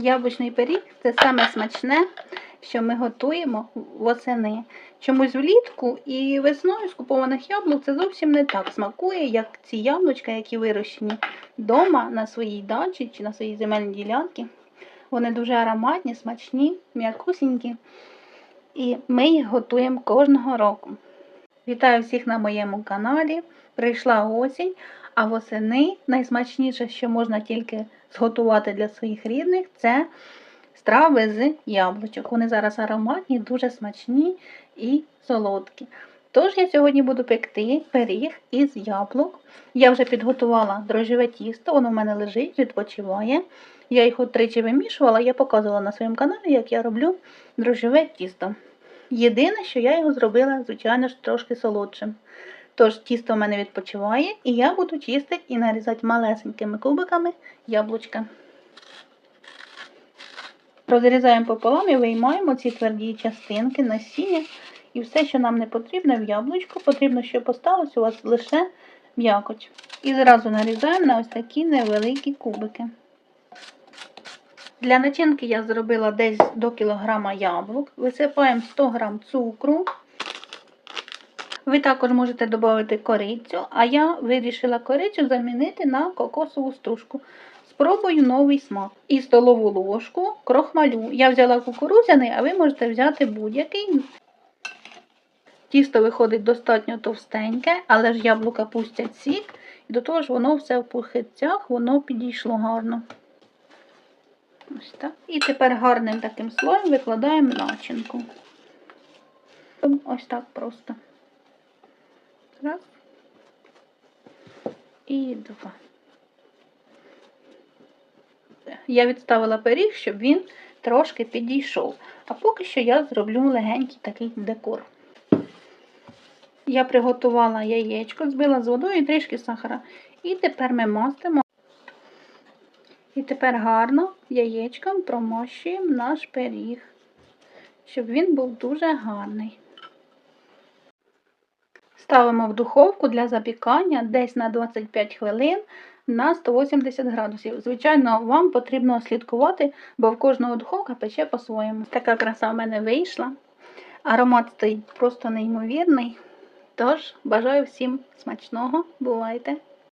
Яблучний пиріг це саме смачне, що ми готуємо восени. Чомусь влітку і весною з купованих яблук це зовсім не так смакує, як ці яблучка, які вирощені вдома на своїй дачі чи на своїй земельній ділянці. Вони дуже ароматні, смачні, м'якусінькі. І ми їх готуємо кожного року. Вітаю всіх на моєму каналі. Прийшла осінь, а восени найсмачніше, що можна тільки зготувати для своїх рідних, це страви з яблучок. Вони зараз ароматні, дуже смачні і солодкі. Тож я сьогодні буду пекти пиріг із яблук. Я вже підготувала дрожжеве тісто, воно в мене лежить, відпочиває. Я от тричі вимішувала, я показувала на своєму каналі, як я роблю дрожжеве тісто. Єдине, що я його зробила, звичайно ж, трошки солодшим. Тож тісто в мене відпочиває, і я буду чистити і нарізати малесенькими кубиками яблучка. Розрізаємо пополам і виймаємо ці тверді частинки, насіння. І все, що нам не потрібно в яблучку, потрібно, щоб осталось у вас лише м'якоть. І зразу нарізаємо на ось такі невеликі кубики. Для начинки я зробила десь до кілограма яблук. Висипаємо 100 грам цукру. Ви також можете додати корицю, а я вирішила корицю замінити на кокосову стружку. Спробую новий смак. І столову ложку крохмалю. Я взяла кукурудзяний, а ви можете взяти будь-який. Тісто виходить достатньо товстеньке, але ж яблука пустять сік, і до того ж воно все в пухицях, воно підійшло гарно. Ось так. І тепер гарним таким слоєм викладаємо начинку. Ось так просто. Раз. І два. Я відставила пиріг, щоб він трошки підійшов. А поки що я зроблю легенький такий декор. Я приготувала яєчко, збила з водою і трішки сахара. І тепер ми мастимо. І тепер гарно яєчком промощуємо наш пиріг, щоб він був дуже гарний. Ставимо в духовку для запікання десь на 25 хвилин на 180 градусів. Звичайно, вам потрібно слідкувати, бо в кожного духовка пече по-своєму. Така краса в мене вийшла. Аромат стоїть просто неймовірний. Тож, бажаю всім смачного, бувайте!